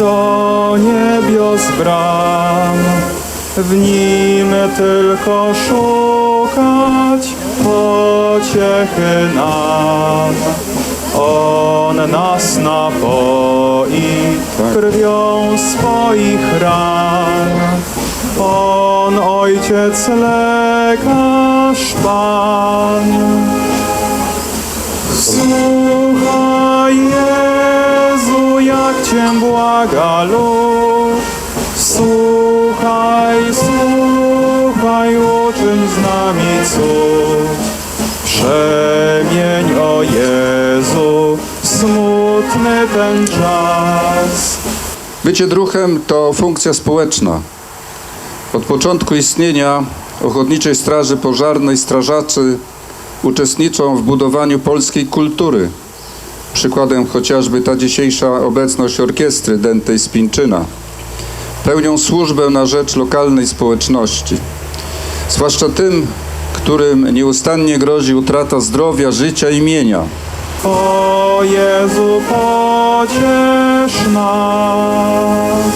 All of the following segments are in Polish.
Pan. W nim tylko szukać pociechy nam. On nas napoi krwią swoich ran. On Ojciec lekarz Pan. Słuchaj błaga lud. Słuchaj, słuchaj, uczyń z nami cud. Przemień, o Jezu, smutny ten czas. Bycie druhem to funkcja społeczna. Od początku istnienia Ochotniczej Straży Pożarnej strażacy uczestniczą w budowaniu polskiej kultury. Przykładem chociażby ta dzisiejsza obecność orkiestry Dętej Spinczyna. Pełnią służbę na rzecz lokalnej społeczności. Zwłaszcza tym, którym nieustannie grozi utrata zdrowia, życia i mienia. O Jezu, pociesz nas.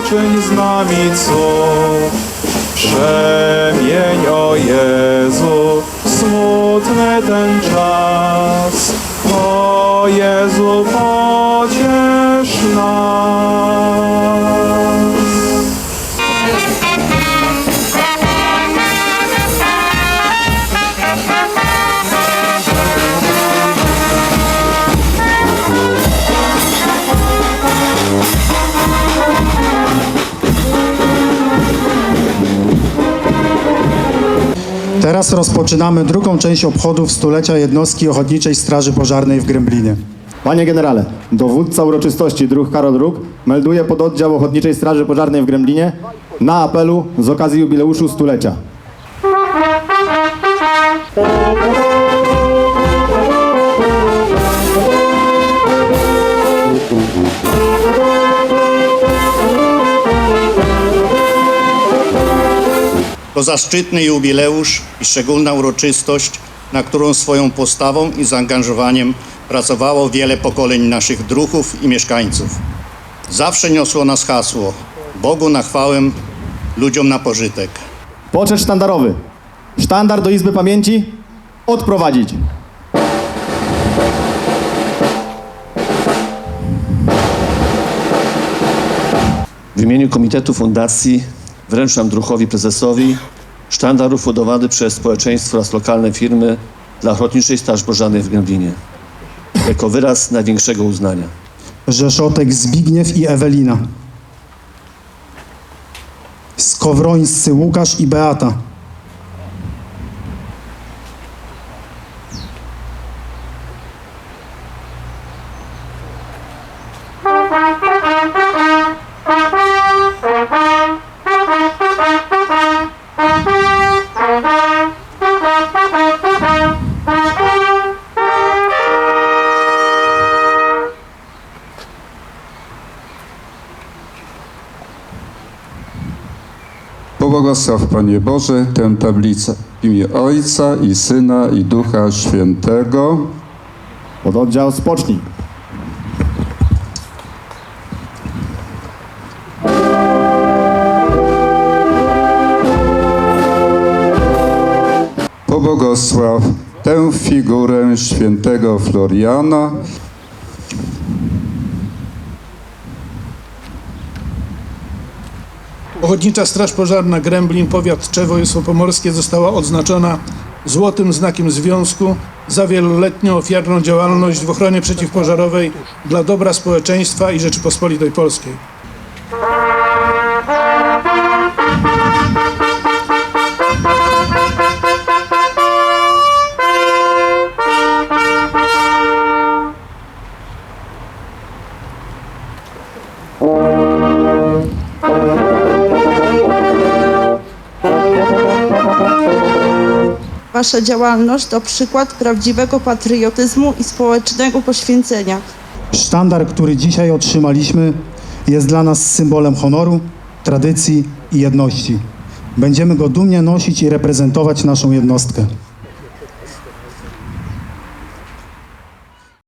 Uczyń z nami cud. Przemień, o Jezu, smutny ten czas. O Jezu, pociesz nas. Teraz rozpoczynamy drugą część obchodów stulecia jednostki Ochotniczej Straży Pożarnej w Gręblinie. Panie generale, dowódca uroczystości dróg Karol Dróg melduje pod oddział Ochotniczej Straży Pożarnej w Gremlinie na apelu z okazji jubileuszu stulecia. To zaszczytny jubileusz i szczególna uroczystość, na którą swoją postawą i zaangażowaniem pracowało wiele pokoleń naszych druhów i mieszkańców. Zawsze niosło nas hasło Bogu na chwałę, ludziom na pożytek. Poczet sztandarowy. Sztandar do Izby Pamięci odprowadzić. W imieniu Komitetu Fundacji wręczam druchowi prezesowi sztandar ufundowany przez społeczeństwo oraz lokalne firmy dla Ochotniczej Straży Pożarnej w Gręblinie. Jako wyraz największego uznania. Rzeszotek Zbigniew i Ewelina. Skowrońscy Łukasz i Beata. Pobłogosław Panie Boże tę tablicę w imię Ojca i Syna i Ducha Świętego. Pod oddział spocznij. Pobłogosław tę figurę świętego Floriana Ochotnicza Straż Pożarna Gremblin, powiat Czewo-Pomorskie została odznaczona Złotym Znakiem Związku za wieloletnią ofiarną działalność w ochronie przeciwpożarowej dla dobra społeczeństwa i Rzeczypospolitej Polskiej. Wasza działalność to przykład prawdziwego patriotyzmu i społecznego poświęcenia. Sztandar, który dzisiaj otrzymaliśmy, jest dla nas symbolem honoru, tradycji i jedności. Będziemy go dumnie nosić i reprezentować naszą jednostkę.